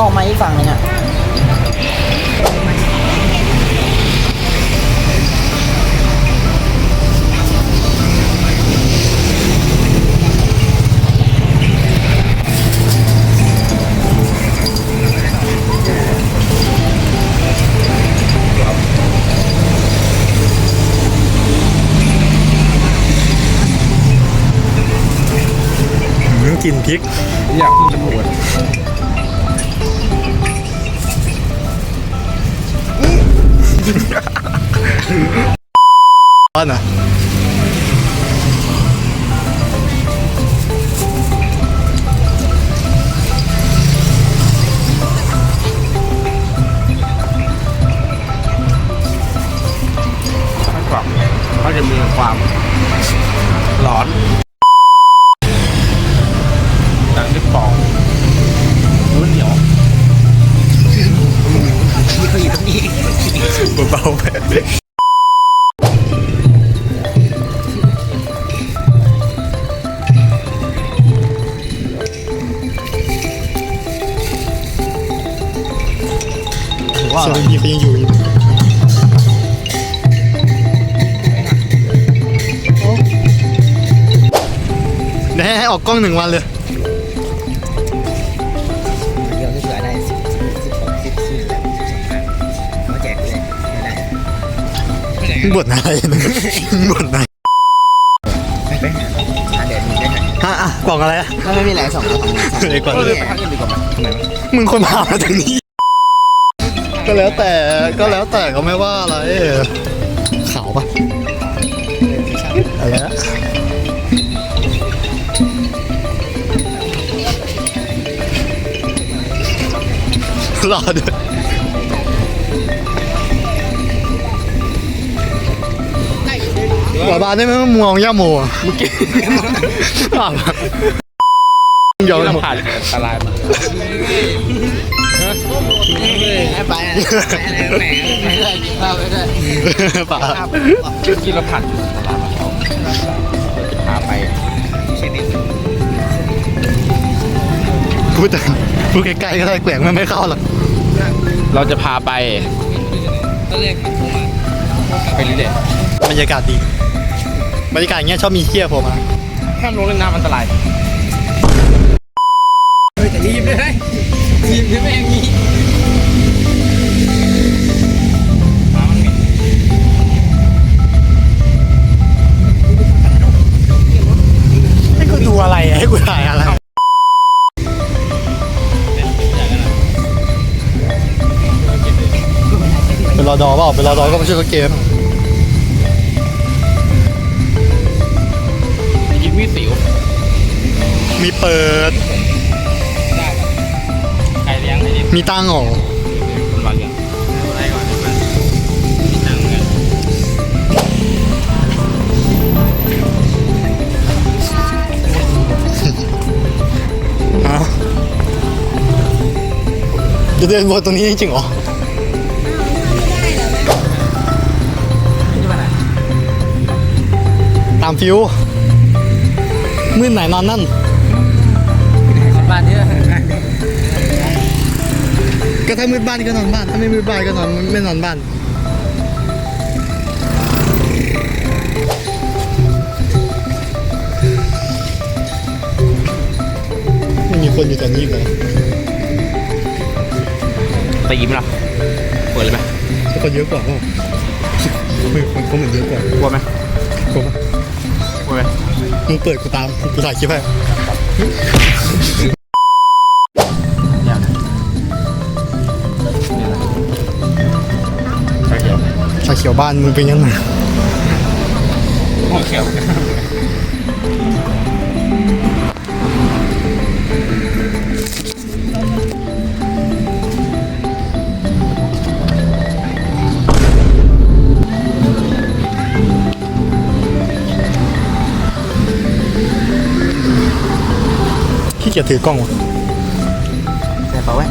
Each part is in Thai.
ออกมาอีกฝั่งนึงอะ กลินพริก อยากจะปวดร้อนอะถ้ากรอบเขาจะมีความ เบาๆไปว่าสวัสดีเขายังอยู่อีกเดี๋ยวให้ให้ออกกล้องหนึ่งวันเลย บทอะไรนะบทไหนไม่ไปหาหาเดี๋ยวมีได้ไหมฮะอะกล่องอะไรอะถ้าไม่มีแรงสองเราทำงานเดี๋ยวก่อนก็เลยพักกันดีกว่าไหมทำไมวะมึงคนพามาถึงนี้ ก็แล้วแต่ก็แล้วแต่ก็ไม่ว่าอะไรขาวปะอะไรนะรอด้ว หัวบานได้ไหมว่ามองย่าโมเมื่อกี้ยอมที่หมเราดผ่านอันตรายมาให้ไปอะไรแหมไม่ได้กินข้าวไม่ได้ป่าที่เราผ่านจุดอันตรายมาเขาจะพาไปใช่ไหมพูดแต่พูดใกล้ๆก็ได้แกว่งมันไม่เข้าหรอกเราจะพาไปไปเรื่อย บรรยากาศดี บรรยากาศอย่างเงี้ยชอบมีเที่ยวผมมาๆห้ามลงเล่นน้ำอันตรายแต่รีบเลยรีบไม่อย่างนี้ให้กูดูอะไรอะให้กูถ่ายอะไร เป็นรอดอเปล่าเป็นรอดอก็ไม่ใช่ก็เกม สิวมีเปิดใครเลี้ยงไอ้นี่มีตังค์เหรอคนมาเลี้ยงอะไรก่อนเดี๋ยวมันมีตังค์เงินฮะจะเดินวนตรงนี้จริงๆเหรอ ตามฟิว มืดไหนนอนนั่นบ้านเยอะก็ถ้ามืดบ้านก็นอนบ้าน ถ้าไม่มืดบ้านก็นอนไม่นอนบ้านไม่มีคนอยู่ตอนนี้อีกเหรอไปยิ้มล่ะเปิดเลยไหมถ้าคนเยอะกว่าก็ไม่คนเขาเหมือนเยอะกว่ากลัวไหมกลัวปะ กลัวไหมมึงเปิดกูตามกูถ่ายคลิปให้เนี่ยนะไปเขียวชาเขียวบ้านมึงเป็นยังไงโอเขียว ขี้เกียจถือกล้องวะแต่บอกว่า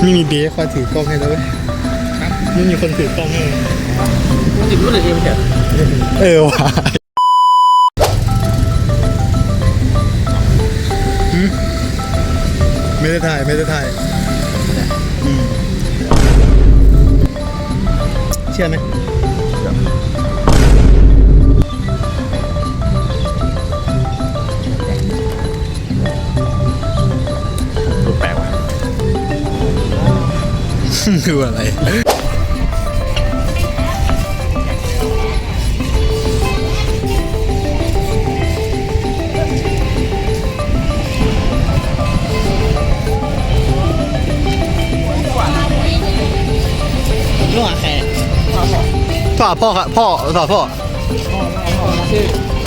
ไม่มีเบสคอยถือกล้องให้แล้วเว้ยไม่มีคนถือกล้องให้มันติดรู้เลยที่ไม่ใช่เออว่ะหืมไม่ได้ถ่ายไม่ได้ถ่ายเชื่อไหม คืออะไรลูกหาใครพ่อพ่อครับพ่อพ่อพ่อก็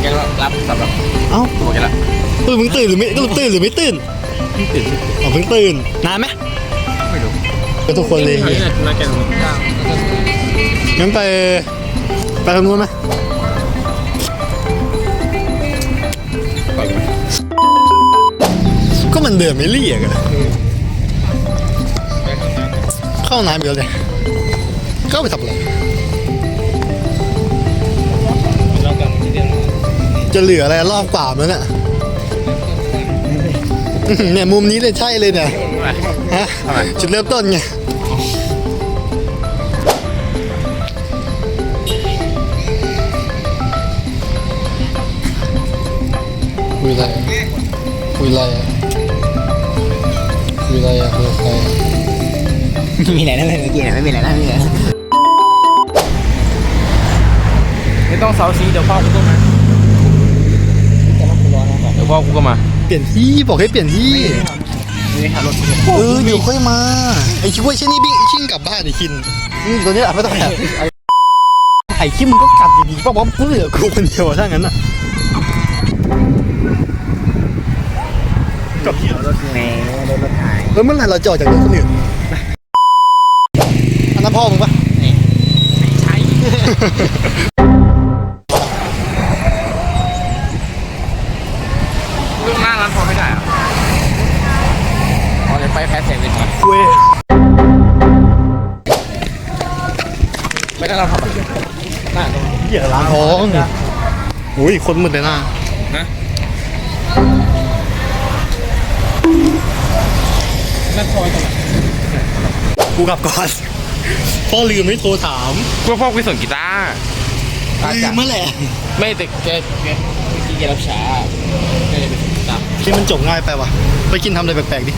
แต่แกก็รับสำหรับๆเอ้าตัวแกละตื่นมึงตื่นหรือไม่ตื่นตื่นหรือไม่ตื่นพี่ตื่นอ๋อเพิ่งตื่นนานไหมไม่รู้ก็ทุกคนเลยนี่แหละมาแกย่างงั้นไปไปทางนู้นไหมก่อนไหมก็มันเดินไม่เรียกอะเข้าน้ำเดียวเลยก็ไปทำอะไร จะเหลืออะไรรอบกว่ามันน่ะอื้อหือเนี่ยมุมนี้เลยใช่เลยเนี่ยฮะทำไมจุดเริ่มต้นไงคุยอะไรคุยอะไรอะคุยอะไรอะคุยอะไรอะมีอะไรนะเมื่อกี้ไม่มีอะไรนะไม่มีอะไรไม่ต้องเซาซีเดี๋ยวพ่อกูก็มา แต่ว่ากูร้อนนะบอก เดี๋ยว พ่อกูก็มา เปลี่ยนที่บอกให้เปลี่ยนที่ไม่ได้ขับรถเออเดี๋ยวค่อยมา ไอ้คิดว่าเช่นนี้บิ้งชิ่งกลับบ้านไอ้คินนี่ตัวนี้อะไม่ต้องแอบไอ้คิมมึงก็กลับดีๆป่ะว่าเพื่อกูคนเดียวอะถ้างั้นอะกลับเดียวรถแมวรถรถหายแล้วเมื่อไหร่เราจะออกจากรถคนอื่นอันนั้นพ่อมึงปะใช่ ร้านพอไม่ได้อะอ๋อเดี๋ยวไปแพ้เสียงเลยก่อนเว้ยไม่ได้เราทำอะไรหน้าตรงเหี้ยร้านทองอุ้ยคนมืดเลยนะนะนั่นคอยตรงไหนกูกลับก่อนพ่อลืมไม่โทรถามพวกพ่อกูส่งกีตาร์อาจลืจะมเมื่อแหละไม่แต่แกแกเมื่อกี้แกรับช้าแกเลยไปส่งกีตาร์ ที่มันจบง่ายไปว่ะ ไปกินทำอะไรแปลกๆดิ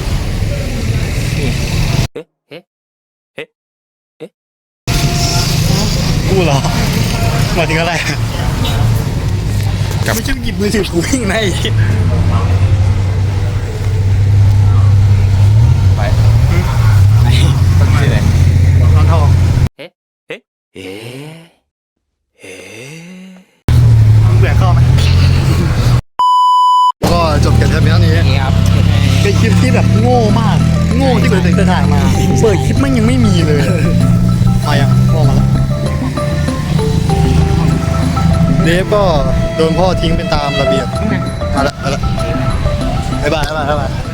กูเหรอหมายถึงอะไรไม่ใช่หยิบมือถือกูวิ่งในไปไปต้องที่ไหนร้านทองเอ๊ะเอ๊ะ ฟก็โดนพ่อทิ้งเป็นตามระเบียบมาละมาละบ๊ายบายบ๊ายบายบ๊ายบาย